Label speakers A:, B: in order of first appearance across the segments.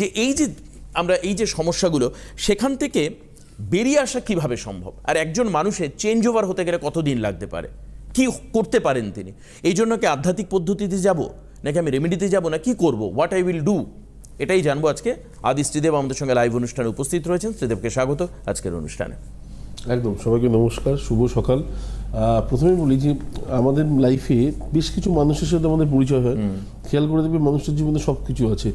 A: যে এই যে আমরা এই যে সমস্যাগুলো সেখান থেকে বেরিয়ে আসা কীভাবে সম্ভব? আর একজন মানুষের চেঞ্জ ওভার হতে গেলে কতদিন লাগতে পারে? কি করতে পারেন তিনি? এই জন্য কি আধ্যাত্মিক পদ্ধতিতে যাব? নাকি আমি রেমেডিতে যাব? না কি করব? হোয়াট আই উইল ডু এটাই জানব আজকে। আদি শ্রীদেব আমাদের সঙ্গে লাইভ অনুষ্ঠানে উপস্থিত রয়েছেন। শ্রীদেবকে স্বাগত আজকের অনুষ্ঠানে।
B: একদম সবাইকে নমস্কার শুভ সকাল। প্রথমে বলি যে আমাদের লাইফে বেশ কিছু মানুষের সাথে আমাদের পরিচয় হয়। খেয়াল করে দেখবে মানুষের জীবনে সব কিছু আছে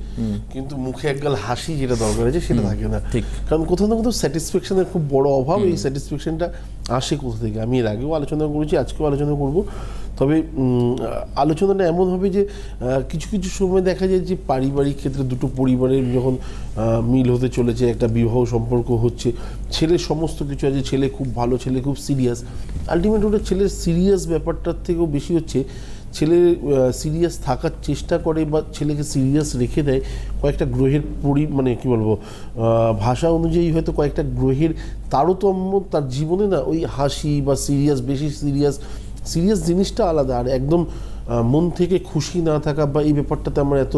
B: কিন্তু মুখে একগাল হাসি যেটা দরকার আছে সেটা থাকে না।
A: ঠিক।
B: কারণ কোথাও না কোথাও স্যাটিসফ্যাকশনের খুব বড় অভাব এই স্যাটিসফ্যাকশনটা আসে কোথা থেকে? আমি এর আগেও আলোচনা করেছি আজকেও আলোচনা করব। তবে আলোচনাটা এমন হবে যে কিছু কিছু সময় দেখা যায় যে পারিবারিক ক্ষেত্রে দুটো পরিবারের যখন আহ, মিল হতে চলেছে একটা বিবাহ সম্পর্ক হচ্ছে ছেলের সমস্ত কিছু আছে ছেলে খুব ভালো ছেলে খুব সিরিয়াস আলটিমেট ওটা ছেলের সিরিয়াস ব্যাপারটার থেকেও বেশি হচ্ছে ছেলে সিরিয়াস থাকার চেষ্টা করে বা ছেলেকে সিরিয়াস রেখে দেয়, কয়েকটা গ্রহের পরি মানে কি বলব ভাষা অনুযায়ী হয়তো কয়েকটা গ্রহের তারতম্য তার জীবনে না, ওই হাসি বা সিরিয়াস বেশি সিরিয়াস সিরিয়াস জিনিসটা আলাদা। আর একদম মন থেকে খুশি না থাকা বা এই ব্যাপারটাতে আমার এত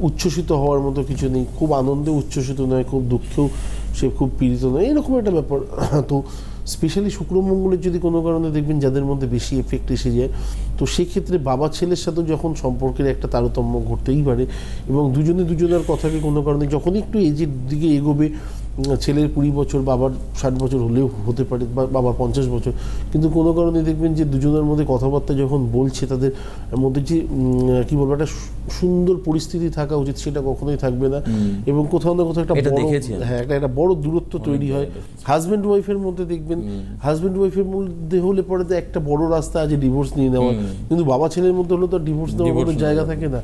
B: উচ্ছ্বসিত হওয়ার মতো কিছু নেই। খুব আনন্দে উচ্ছ্বসিত নয়, খুব দুঃখেও সে খুব পীড়িত নয়। এরকম একটা ব্যাপার। তো স্পেশালি শুক্রমঙ্গলের যদি কোনো কারণে দেখবেন যাদের মধ্যে বেশি এফেক্ট এসে যায়, তো সেক্ষেত্রে বাবা ছেলের সাথে যখন সম্পর্কের একটা তারতম্য ঘটতেই পারে এবং দুজনে দুজনের কথাকে কোনো কারণে যখনই একটু এজের দিকে এগোবে ছেলের কুড়ি বছর বাবার ষাট বছর হলেও হতে পারে বা বাবার পঞ্চাশ বছর। কিন্তু কোনো কারণে দেখবেন যে দুজনের মধ্যে কথাবার্তা যখন বলছে তাদের মধ্যে যে কি বলব একটা সুন্দর পরিস্থিতি থাকা উচিত সেটা কখনোই থাকবে না। এবং কোথাও না কোথাও একটা বড় হ্যাঁ একটা একটা বড় দূরত্ব তৈরি হয়। হাজব্যান্ড ওয়াইফের মধ্যে দেখবেন হাজব্যান্ড ওয়াইফের মধ্যে হলে পরে তো একটা বড় রাস্তা আছে ডিভোর্স নিয়ে নেওয়া কিন্তু বাবা ছেলের মধ্যে হলে তো ডিভোর্স নেওয়ার কোনো জায়গা থাকে না।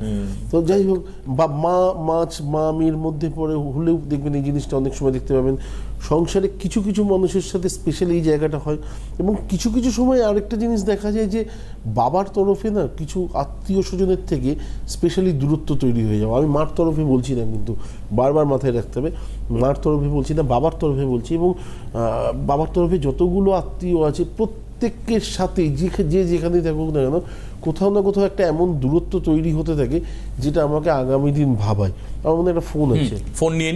B: তো যাই হোক বা মা মাছ মা মেয়ের মধ্যে পরে হলেও দেখবেন এই জিনিসটা অনেক সময় দেখতে পাবেন। সংসারে কিছু কিছু মানুষের সাথে স্পেশাল এই জায়গাটা হয় এবং কিছু কিছু সময় আরেকটা জিনিস দেখা যায় যে বাবার তরফে না কিছু আত্মীয় স্বজনের থেকে স্পেশালি দূরত্ব তৈরি হয়ে যাওয়া। আমি মার তরফে বলছি না কিন্তু বারবার মাথায় রাখতে হবে। মার তরফে বলছি না বাবার তরফে বলছি এবং বাবার তরফে যতগুলো আত্মীয় আছে প্রত্যেকের সাথে যে যে যেখানেই থাকুক না কেন কোথাও না কোথাও একটা এমন দূরত্ব তৈরি হতে থাকে যেটা আমাকে আগামী দিন ভাবায়। আমার মনে একটা ফোন আছে।
A: ফোন নিয়ে